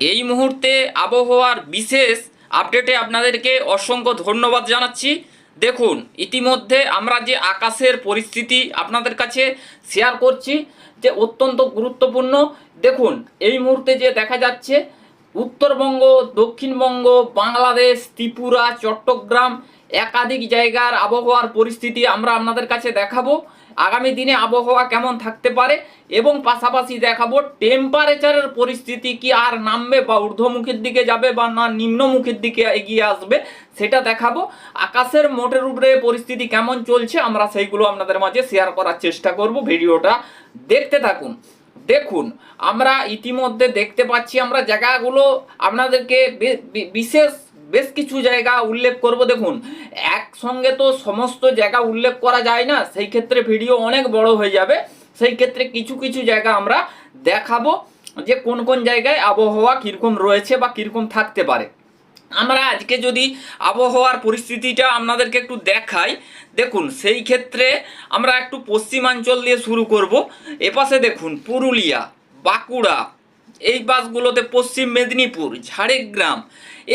এই মুহূর্তে আবহাওয়ার বিশেষ আপডেটে আপনাদেরকে অসংখ্য ধন্যবাদ জানাচ্ছি। দেখুন, ইতিমধ্যে আমরা যে আকাশের পরিস্থিতি আপনাদের কাছে শেয়ার করছি, যে অত্যন্ত গুরুত্বপূর্ণ। দেখুন, এই মুহূর্তে যে দেখা যাচ্ছে, উত্তরবঙ্গ, দক্ষিণবঙ্গ, বাংলাদেশ, ত্রিপুরা, চট্টগ্রাম, একাধিক জায়গার আবহাওয়ার পরিস্থিতি আমরা আপনাদের কাছে দেখাবো। আগামী দিনে আবহাওয়া কেমন থাকতে পারে? এবং পাশাপাশি দেখাবো টেম্পারেচারের পরিস্থিতি কি আর নামবে বা ঊর্ধ্বমুখীর দিকে যাবে বা না নিম্নমুখীর দিকে এগিয়ে আসবে সেটা দেখাবো। আকাশের মোটের উপরে পরিস্থিতি কেমন চলছে আমরা সেইগুলো আপনাদের মাঝে শেয়ার করার চেষ্টা করব। ভিডিওটা দেখতে থাকুন। দেখুন, আমরা ইতিমধ্যে দেখতে পাচ্ছি আমরা জায়গাগুলো আপনাদেরকে বিশেষ বেশ কিছু জায়গা উল্লেখ করব দেখুন। একসঙ্গে তো সমস্ত জায়গা উল্লেখ করা যায় না, সেই ক্ষেত্রে ভিডিও অনেক বড় হয়ে যাবে। সেই ক্ষেত্রে কিছু কিছু জায়গা আমরা দেখাবো যে কোন কোন জায়গায় আবহাওয়া কীরকম রয়েছে বা কীরকম থাকতে পারে। আমরা আজকে যদি আবহাওয়ার পরিস্থিতিটা আপনাদেরকে একটু দেখাই, দেখুন, সেই ক্ষেত্রে আমরা একটু পশ্চিমাঞ্চল দিয়ে শুরু করব। এপাশে দেখুন, পুরুলিয়া, বাঁকুড়া এই বাসগুলোতে পশ্চিম মেদিনীপুর, ঝাড়গ্রাম,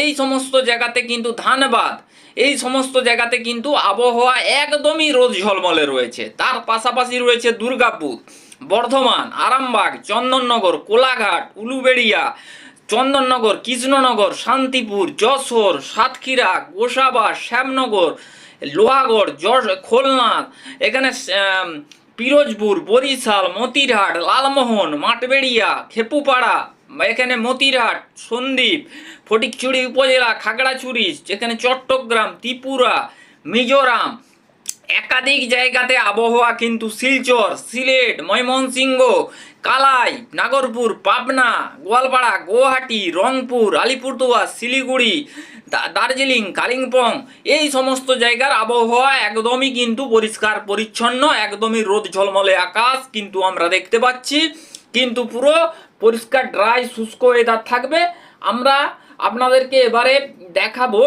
এই সমস্ত জায়গাতে কিন্তু ধানবাদ, এই সমস্ত জায়গাতে কিন্তু আবহাওয়া একদমই রোজ ঝলমলে রয়েছে। তার পাশাপাশি রয়েছে দুর্গাপুর, বর্ধমান, আরামবাগ, চন্দননগর, কোলাঘাট, উলুবেড়িয়া, চন্দননগর, কৃষ্ণনগর, শান্তিপুর, যশোর, সাতক্ষীরা, গোসাবা, শ্যামনগর, লোহাগড়, যশ, খুলনা, এখানে পিরোজপুর, বরিশাল, মতিরহাট, লালমোহন, মাঠবেড়িয়া, খেপুপাড়া, এখানে মতিরহাট, সন্দ্বীপ, ফটিকছড়ি উপজেলা, খাগড়াছড়ি এখানে চট্টগ্রাম, ত্রিপুরা, মিজোরাম। একাধিক জায়গাতে আবহাওয়া কিন্তু শিলচর, সিলেট, ময়মনসিংহ, কালাই, নাগরপুর, পাবনা, গোয়ালপাড়া, গুয়াহাটি, রংপুর, আলিপুরদুয়ার, শিলিগুড়ি দার্জিলিং, কালিম্পং, এই সমস্ত জায়গার আবহাওয়া একদমই কিন্তু পরিষ্কার, পরিচ্ছন্ন, একদমই রোদ ঝলমলে আকাশ কিন্তু আমরা দেখতে পাচ্ছি। কিন্তু পুরো পরিষ্কার ড্রাই শুষ্ক ওয়েদার থাকবে। আমরা আপনাদেরকে এবারে দেখাবো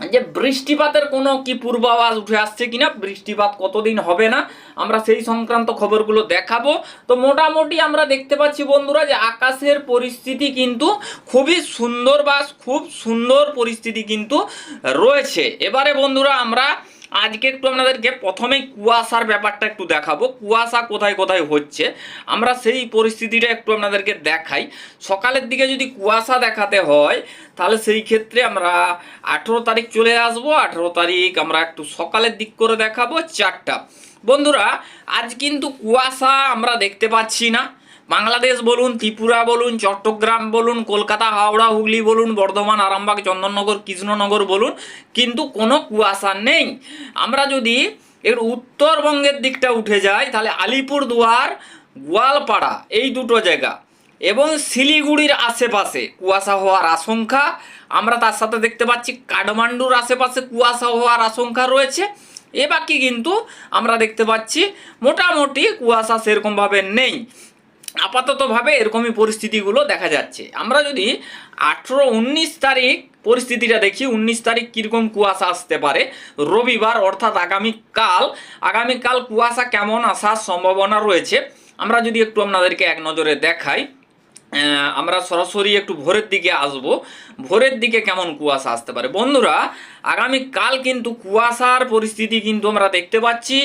যে বৃষ্টিপাতের কোনো কি পূর্বাভাস উঠে আসছে কিনা, বৃষ্টিপাত কতদিন হবে না, আমরা সেই সংক্রান্ত খবরগুলো দেখাবো। তো মোটামুটি আমরা দেখতে পাচ্ছি বন্ধুরা যে আকাশের পরিস্থিতি কিন্তু খুবই সুন্দর বা খুব সুন্দর পরিস্থিতি কিন্তু রয়েছে। এবারে বন্ধুরা আমরা আজকে একটু আপনাদেরকে প্রথমেই কুয়াশার ব্যাপারটা একটু দেখাবো। কুয়াশা কোথায় কোথায় হচ্ছে, আমরা সেই পরিস্থিতিটা একটু আপনাদেরকে দেখাই। সকালের দিকে যদি কুয়াশা দেখাতে হয়, তাহলে সেই ক্ষেত্রে আমরা আঠেরো তারিখ চলে আসব। আঠেরো তারিখ আমরা একটু সকালের দিক করে দেখাবো চারটা। বন্ধুরা, আজ কিন্তু কুয়াশা আমরা দেখতে পাচ্ছি না। বাংলাদেশ বলুন, ত্রিপুরা বলুন, চট্টগ্রাম বলুন, কলকাতা, হাওড়া, হুগলি বলুন, বর্ধমান, আরামবাগ, চন্দননগর, কৃষ্ণনগর বলুন, কিন্তু কোনো কুয়াশা নেই। আমরা যদি এর উত্তরবঙ্গের দিকটা উঠে যাই, তাহলে আলিপুরদুয়ার, গোয়ালপাড়া, এই দুটো জায়গা এবং শিলিগুড়ির আশেপাশে কুয়াশা হওয়ার আশঙ্কা। আমরা তার সাথে দেখতে পাচ্ছি, কাঠমান্ডুর আশেপাশে কুয়াশা হওয়ার আশঙ্কা রয়েছে। এ বাকি কিন্তু আমরা দেখতে পাচ্ছি, মোটামুটি কুয়াশা সেরকমভাবে নেই। আপাততভাবে এরকমই পরিস্থিতিগুলো দেখা যাচ্ছে। আমরা যদি আঠেরো উনিশ তারিখ পরিস্থিতিটা দেখি, উনিশ তারিখ কীরকম কুয়াশা আসতে পারে? রবিবার, অর্থাৎ আগামীকাল আগামীকাল কুয়াশা কেমন আসার সম্ভাবনা রয়েছে? আমরা যদি একটু আপনাদেরকে এক নজরে দেখাই আমরা সরাসরি একটু ভোরের দিকে আসব। ভোরের দিকে কেমন কুয়াশা আসতে পারে? বন্ধুরা, আগামীকাল কিন্তু কুয়াশার পরিস্থিতি কিন্তু আমরা দেখতে পাচ্ছি।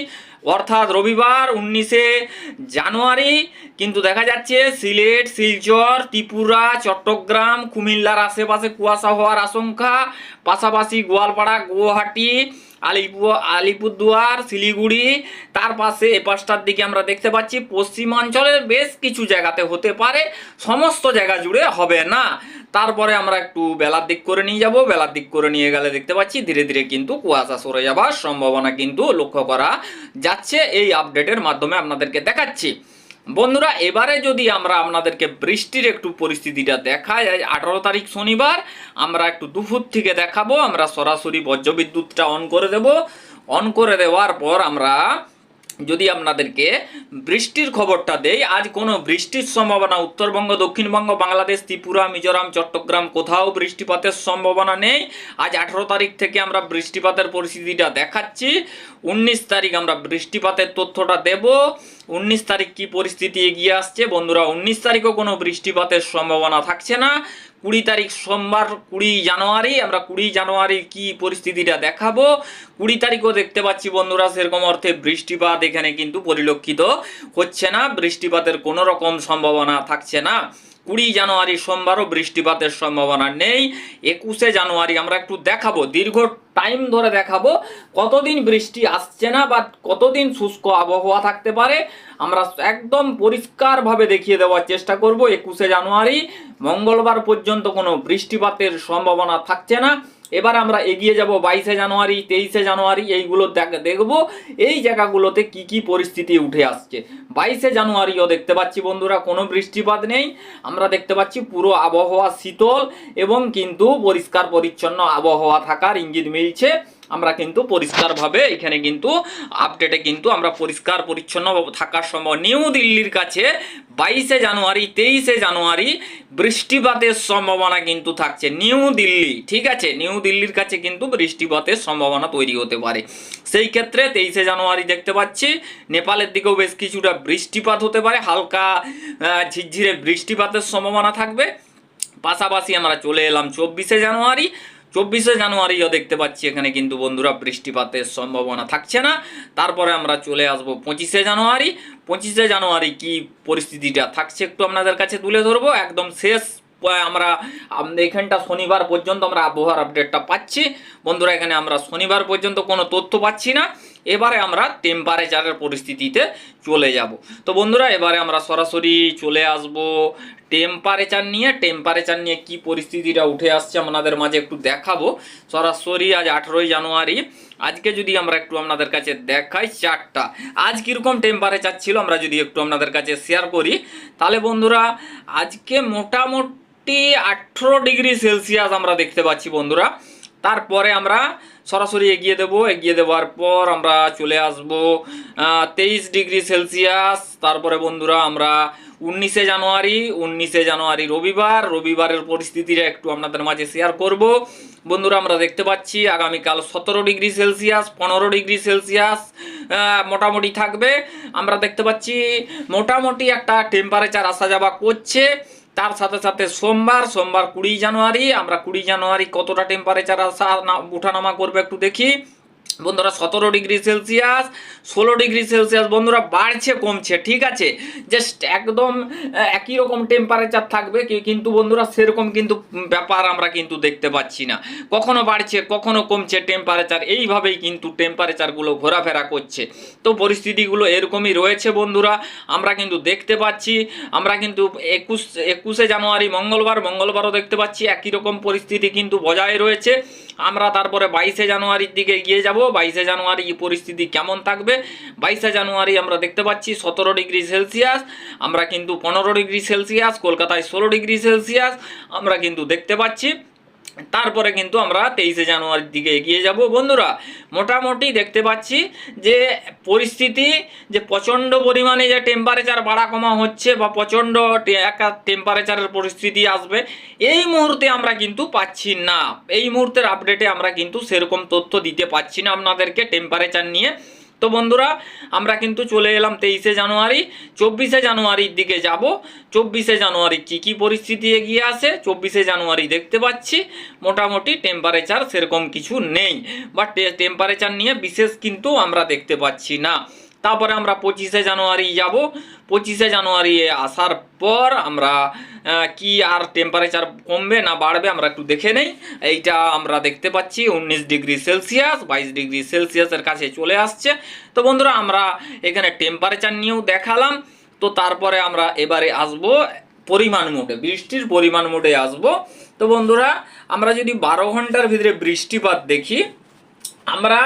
অর্থাৎ রবিবার উনিশে জানুয়ারি, কিন্তু দেখা যাচ্ছে সিলেট, শিলচর, ত্রিপুরা, চট্টগ্রাম, কুমিল্লার আশেপাশে কুয়াশা হওয়ার আশঙ্কা, পাশাপাশি গোয়ালপাড়া, গুয়াহাটি আলিপুর আলিপুরদুয়ার, শিলিগুড়ি, তার পাশে এ পাশটার দিকে আমরা দেখতে পাচ্ছি, পশ্চিমাঞ্চলের বেশ কিছু জায়গাতে হতে পারে, সমস্ত জায়গা জুড়ে হবে না। তারপরে আমরা একটু বেলার দিক করে নিয়ে যাব, বেলার দিক করে নিয়ে গেলে দেখতে পাচ্ছি, ধীরে ধীরে কিন্তু কুয়াশা সরে যাবার সম্ভাবনা কিন্তু লক্ষ্য করা যাচ্ছে। এই আপডেটের মাধ্যমে আপনাদেরকে দেখাচ্ছি। বন্ধুরা, এবারে যদি আমরা আপনাদেরকে বৃষ্টির একটু পরিস্থিতিটা দেখাই আঠারো তারিখ শনিবার, আমরা একটু দুপুর থেকে দেখাবো, আমরা সরাসরি বজ্রবিদ্যুৎটা অন করে দেব। অন করে দেওয়ার পর আমরা যদি আপনাদেরকে বৃষ্টির খবরটা দেই, আজ কোনো বৃষ্টির সম্ভাবনা উত্তরবঙ্গ, দক্ষিণবঙ্গ, বাংলাদেশ, ত্রিপুরা, মিজোরাম, চট্টগ্রাম কোথাও বৃষ্টিপাতের সম্ভাবনা নেই। আজ আঠেরো তারিখ থেকে আমরা বৃষ্টিপাতের পরিস্থিতিটা দেখাচ্ছি। উনিশ তারিখ আমরা বৃষ্টিপাতের তথ্যটা দেব। উনিশ তারিখ কি পরিস্থিতি এগিয়ে আসছে? বন্ধুরা, উনিশ তারিখও কোনো বৃষ্টিপাতের সম্ভাবনা থাকছে না। কুড়ি তারিখ সোমবার, কুড়ি জানুয়ারি, আমরা কুড়ি জানুয়ারির কি পরিস্থিতিটা দেখাবো? কুড়ি তারিখও দেখতে পাচ্ছি বন্ধুরা, সেরকম অর্থে বৃষ্টিপাত এখানে কিন্তু পরিলক্ষিত হচ্ছে না। বৃষ্টিপাতের কোনো রকম সম্ভাবনা থাকছে না। কুড়ি জানুয়ারি সোমবারও বৃষ্টিপাতের সম্ভাবনা নেই। একুশে জানুয়ারি আমরা একটু দেখাবো, দীর্ঘ টাইম ধরে দেখাবো কতদিন বৃষ্টি আসছে না বা কতদিন শুষ্ক আবহাওয়া থাকতে পারে। আমরা একদম পরিষ্কারভাবে দেখিয়ে দেওয়ার চেষ্টা করব, একুশে জানুয়ারি, মঙ্গলবার পর্যন্ত কোনো বৃষ্টিপাতের সম্ভাবনা থাকছে না। এবার আমরা এগিয়ে যাব বাইশে জানুয়ারি, তেইশে জানুয়ারি, এইগুলো দেখ- দেখব। এই জায়গাগুলোতে কি কি পরিস্থিতি উঠে আসছে। বাইশে জানুয়ারিও দেখতে পাচ্ছি বন্ধুরা, কোনো বৃষ্টিপাত নেই। আমরা দেখতে পাচ্ছি পুরো আবহাওয়া শীতল এবং কিন্তু পরিষ্কার পরিচ্ছন্ন আবহাওয়া থাকার ইঙ্গিত মিলছে। আমরা কিন্তু পরিষ্কারভাবে এখানে কিন্তু আপডেটে কিন্তু আমরা পরিষ্কার, পরিচ্ছন্ন থাকার সম্ভব নিউ দিল্লির কাছে বাইশে জানুয়ারি, তেইশে জানুয়ারি বৃষ্টিপাতের সম্ভাবনা কিন্তু থাকছে নিউ দিল্লি ঠিক আছে? নিউ দিল্লির কাছে কিন্তু বৃষ্টিপাতের সম্ভাবনা তৈরি হতে পারে। সেই ক্ষেত্রে তেইশে জানুয়ারি দেখতে পাচ্ছি, নেপালের দিকেও বেশ কিছুটা বৃষ্টিপাত হতে পারে, হালকা ঝিরঝিরে বৃষ্টিপাতের সম্ভাবনা থাকবে। পাশাপাশি আমরা চলে এলাম চব্বিশে জানুয়ারি। চব্বিশে জানুয়ারিও দেখতে পাচ্ছি এখানে কিন্তু বন্ধুরা বৃষ্টিপাতের সম্ভাবনা থাকছে না। তারপরে আমরা চলে আসব পঁচিশে জানুয়ারি। পঁচিশে জানুয়ারি কি পরিস্থিতিটা থাকছে একটু আপনাদের কাছে তুলে ধরবো। একদম শেষ আমরা এখানটা শনিবার পর্যন্ত আমরা আবহাওয়ার আপডেটটা পাচ্ছি। বন্ধুরা, এখানে আমরা শনিবার পর্যন্ত কোনো তথ্য পাচ্ছি না। এবারে আমরা টেম্পারেচারের পরিস্থিতিতে চলে যাব। তো বন্ধুরা, এবারে আমরা সরাসরি চলে আসব টেম্পারেচার নিয়ে। টেম্পারেচার নিয়ে কি পরিস্থিতিটা উঠে আসছে আপনাদের মাঝে একটু দেখাবো। সরাসরি আজ আঠেরোই জানুয়ারি। আজকে যদি আমরা একটু আপনাদের কাছে দেখাই চারটা। আজ কীরকম টেম্পারেচার ছিল আমরা যদি একটু আপনাদের কাছে শেয়ার করি। তাহলে বন্ধুরা, আজকে মোটামুটি আঠেরো ডিগ্রি সেলসিয়াস আমরা দেখতে পাচ্ছি বন্ধুরা। তারপরে আমরা সরাসরি এগিয়ে দেবো। এগিয়ে দেওয়ার পর আমরা চলে আসব তেইশ ডিগ্রি সেলসিয়াস। তারপরে বন্ধুরা আমরা উনিশে জানুয়ারি উনিশে জানুয়ারি রবিবার। রবিবারের পরিস্থিতিটা একটু আপনাদের মাঝে শেয়ার করব। বন্ধুরা আমরা দেখতে পাচ্ছি আগামীকাল সতেরো ডিগ্রি সেলসিয়াস, পনেরো ডিগ্রি সেলসিয়াস মোটামুটি থাকবে। আমরা দেখতে পাচ্ছি মোটামুটি একটা টেম্পারেচার আসা যাওয়া করছে। তার সাথে সাথে সোমবার সোমবার কুড়ি জানুয়ারি, আমরা কুড়ি জানুয়ারি কতটা টেম্পারেচার আসা না, উঠানামা করবে একটু দেখি। বন্ধুরা, সতেরো ডিগ্রি সেলসিয়াস, ষোলো ডিগ্রি সেলসিয়াস বন্ধুরা, বাড়ছে, কমছে, ঠিক আছে? জাস্ট একদম একই রকম টেম্পারেচার থাকবে কিন্তু বন্ধুরা, সেরকম কিন্তু ব্যাপার আমরা কিন্তু দেখতে পাচ্ছি না। কখনো বাড়ছে, কখনো কমছে টেম্পারেচার এইভাবেই কিন্তু টেম্পারেচারগুলো ঘোরাফেরা করছে। তো পরিস্থিতিগুলো এরকমই রয়েছে বন্ধুরা, আমরা কিন্তু দেখতে পাচ্ছি, আমরা কিন্তু একুশ, একুশে জানুয়ারি, মঙ্গলবার, মঙ্গলবারও দেখতে পাচ্ছি, একই রকম পরিস্থিতি কিন্তু বজায় রয়েছে। আমরা তারপরে বাইশে জানুয়ারির দিকে গিয়ে যাব। বাইশে জানুয়ারি পরিস্থিতি কেমন থাকবে? বাইশে জানুয়ারি আমরা দেখতে পাচ্ছি সতেরো ডিগ্রি সেলসিয়াস, আমরা কিন্তু পনেরো ডিগ্রি সেলসিয়াস, কলকাতায় ষোলো ডিগ্রি সেলসিয়াস, আমরা কিন্তু দেখতে পাচ্ছি। তারপরে কিন্তু আমরা তেইশে জানুয়ারির দিকে এগিয়ে যাব। বন্ধুরা, মোটামুটি দেখতে পাচ্ছি যে পরিস্থিতি, যে প্রচণ্ড পরিমাণে যে টেম্পারেচার বাড়া কমা হচ্ছে বা প্রচণ্ড একটা টেম্পারেচারের পরিস্থিতি আসবে, এই মুহূর্তে আমরা কিন্তু পাচ্ছি না। এই মুহূর্তের আপডেটে আমরা কিন্তু সেরকম তথ্য দিতে পাচ্ছি না আপনাদেরকে টেম্পারেচার নিয়ে। তো বন্ধুরা, আমরা কিন্তু চলে এলাম তেইশে জানুয়ারি। চব্বিশে জানুয়ারির দিকে যাব। চব্বিশে জানুয়ারি কি কি পরিস্থিতি এগিয়ে আসে, চব্বিশে জানুয়ারি দেখতে পাচ্ছি। মোটামুটি টেম্পারেচার সেরকম কিছু নেই। বা টেম্পারেচার নিয়ে বিশেষ কিন্তু আমরা দেখতে পাচ্ছি না। তারপরে আমরা পঁচিশে জানুয়ারি যাব। পঁচিশে জানুয়ারি আসার পর আমরা কি আর টেম্পারেচার কমবে না বাড়বে আমরা একটু দেখে নেই। এইটা আমরা দেখতে পাচ্ছি, উনিশ ডিগ্রি সেলসিয়াস, বাইশ ডিগ্রি সেলসিয়াসের কাছে চলে আসছে। তো বন্ধুরা, আমরা এখানে টেম্পারেচার নিয়েও দেখালাম। তো তারপরে আমরা এবারে আসব পরিমাণ মোটে বৃষ্টির পরিমাণ মোটে আসব। তো বন্ধুরা, আমরা যদি বারো ঘণ্টার ভিতরে বৃষ্টিপাত দেখি, আমরা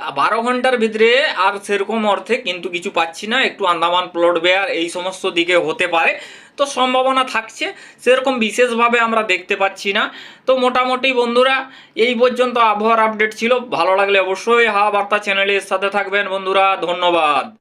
বারো ঘণ্টার ভিতরে আর সেরকম অর্থে কিন্তু কিছু পাচ্ছি না। একটু আন্দামান, প্লট বেয়ার এই সমস্ত দিকে হতে পারে। তো সম্ভাবনা থাকছে, সেরকম বিশেষভাবে আমরা দেখতে পাচ্ছি না। তো মোটামুটি বন্ধুরা, এই পর্যন্ত আবহাওয়ার আপডেট ছিল। ভালো লাগলে অবশ্যই হাওয়া বার্তা চ্যানেলের সাথে থাকবেন। বন্ধুরা, ধন্যবাদ।